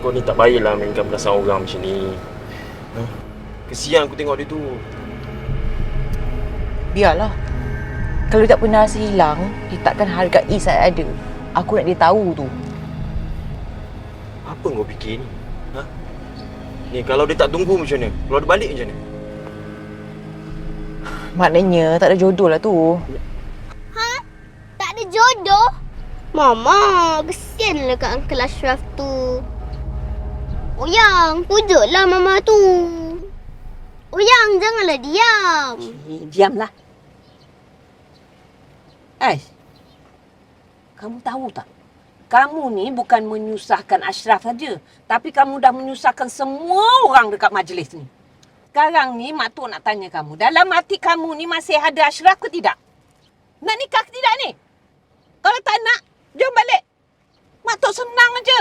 Kau ni tak payahlah mainkan perasaan orang macam ni. Ha? Kesian aku tengok dia tu. Biarlah. Kalau dia tak pernah rasa hilang, dia takkan hargai saat ada. Aku nak dia tahu tu. Apa kau fikir ni? Ha? Ni kalau dia tak tunggu macam mana? Kalau dia balik macam mana? Maknanya tak ada jodoh lah tu. Tak ada jodoh. Mama, kesianlah kat Uncle Ashraf tu. Oyang, pujuklah mama tu. Oyang, janganlah diam. Eh, diamlah. Ais, kamu tahu tak? Kamu ni bukan menyusahkan Ashraf saja. Tapi kamu dah menyusahkan semua orang dekat majlis ni. Sekarang ni Mak Tok nak tanya kamu. Dalam hati kamu ni masih ada Ashraf ke tidak? Nak nikah ke tidak ni? Kalau tak nak, jom balik. Mak Tok senang aja.